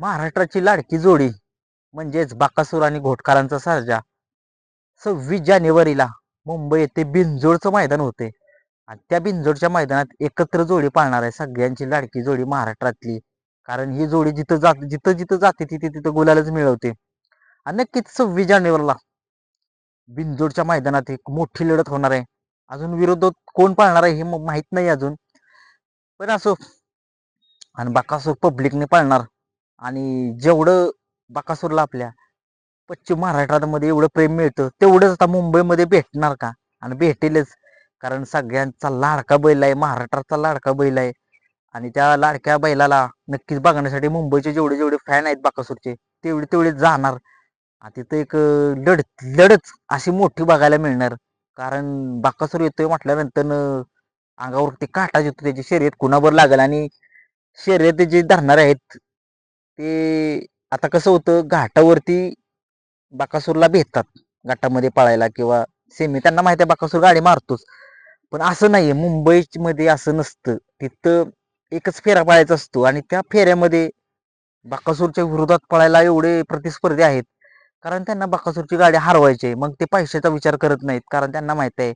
महाराष्ट्राची लाडकी जोडी म्हणजेच बाकासूर आणि घोटकारांचा सरजा सव्वीस जानेवारीला मुंबई येथे बिनजोडचं मैदान होते. आणि त्या बिनजोडच्या मैदानात एकत्र जोडी पाळणार आहे सगळ्यांची लाडकी जोडी महाराष्ट्रातली. कारण ही जोडी जिथं जात जिथं जिथं जाते तिथे तिथं गुलालच मिळवते. आणि नक्कीच सव्वीस जानेवारीला बिनजोडच्या मैदानात एक मोठी लढत होणार आहे. अजून विरोधात कोण पाळणार आहे हे माहीत माहीत नाही अजून. पण असो. आणि बाकासूर पब्लिकने पाळणार. आणि जेवढं बाकासूरला आपल्या पश्चिम महाराष्ट्रामध्ये एवढं प्रेम मिळतं तेवढंच आता मुंबईमध्ये भेटणार का? आणि भेटेलच. कारण सगळ्यांचा लाडका बैल आहे महाराष्ट्राचा लाडका बैल आहे. आणि त्या लाडक्या बैलाला नक्कीच बघण्यासाठी मुंबईचे जेवढे जेवढे फॅन आहेत बाकासूरचे तेवढे तेवढे जाणार. आणि तिथं एक लढ लढच अशी मोठी बघायला मिळणार. कारण बाकासूर येतोय म्हटल्यानंतर अंगावर ते काटा येतो त्याची शर्यत कुणावर लागेल? आणि शर्यत जे धरणारे आहेत ते आता कसं होतं घाटावरती बाकासूरला भेटतात घाटामध्ये पळायला किंवा सेमी त्यांना माहिती आहे बाकासूर गाडी मारतोच. पण असं नाहीये मुंबईमध्ये असं नसतं. तिथं एकच फेरा पळायचा असतो आणि त्या फेऱ्यामध्ये बाकासूरच्या विरोधात पळायला एवढे प्रतिस्पर्धी आहेत. कारण त्यांना बाकासूरची गाडी हरवायची आहे. मग ते पैशाचा विचार करत नाहीत. कारण त्यांना माहीत आहे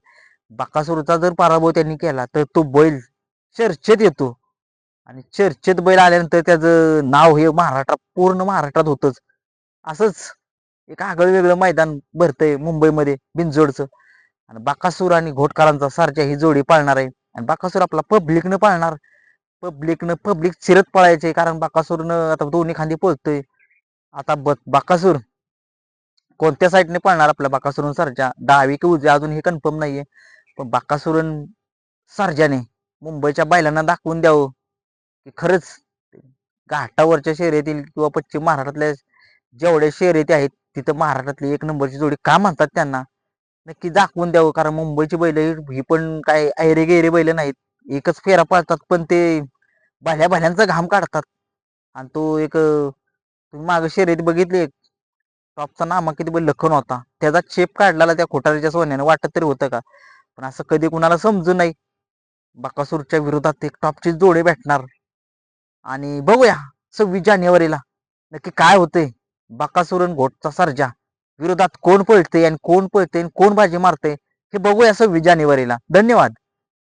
बाकासूरचा जर पराभव त्यांनी केला तर तो बैल चर्चेत येतो. आणि चर्चेत बैल आल्यानंतर त्याचं नाव हे महाराष्ट्रात पूर्ण महाराष्ट्रात होतच. असंच एक आगळं वेगळं मैदान भरतंय मुंबईमध्ये बिनजोडचं. आणि बाकासूर आणि घोटकारांचा सारख्या ही जोडी पाळणार आहे. आणि बाकासूर आपला पब्लिकनं पाळणार. पब्लिकनं पब्लिक चिरत पळायचे कारण बाकासूरनं आता दोन्ही खांदी पोचतोय आता ब बाकासूर कोणत्या साईडने पळणार आपल्या बाकासूरन सरजा डावी की उजव्या अजून हे कन्फर्म नाहीये. पण बाकासूरन सरजाने मुंबईच्या बैलांना दाखवून द्यावं. की खरंच घाटावरच्या शर्यतील किंवा पश्चिम महाराष्ट्रातल्या जेवढ्या शर्यती आहेत तिथं महाराष्ट्रातली एक नंबरची जोडी का म्हणतात त्यांना? नक्की दाखवून द्यावं कारण मुंबईची बैल ही पण काय ऐरे गेरे बैल नाहीत. एकच फेरा पाळतात पण ते भाल्या भाल्यांचा घाम काढतात. आणि तो एक तुम्ही माग शर्यत बघितली टॉपचा नामा किती बैल लखन होता. त्याचा शेप काढलेला त्या खोटारीच्या सोन्याने वाटत तरी होतं का? पण असं कधी कुणाला समजू नाही. बकासूरच्या विरोधात एक टॉपची जोडे भेटणार. आणि बघूया सव्वीस जानेवारीला नक्की काय होतंय. बकासूरन घोटचा सर्जा. विरोधात कोण पळते आणि कोण पळते आणि कोण बाजी मारते हे बघूया सव्वीस जानेवारीला. धन्यवाद.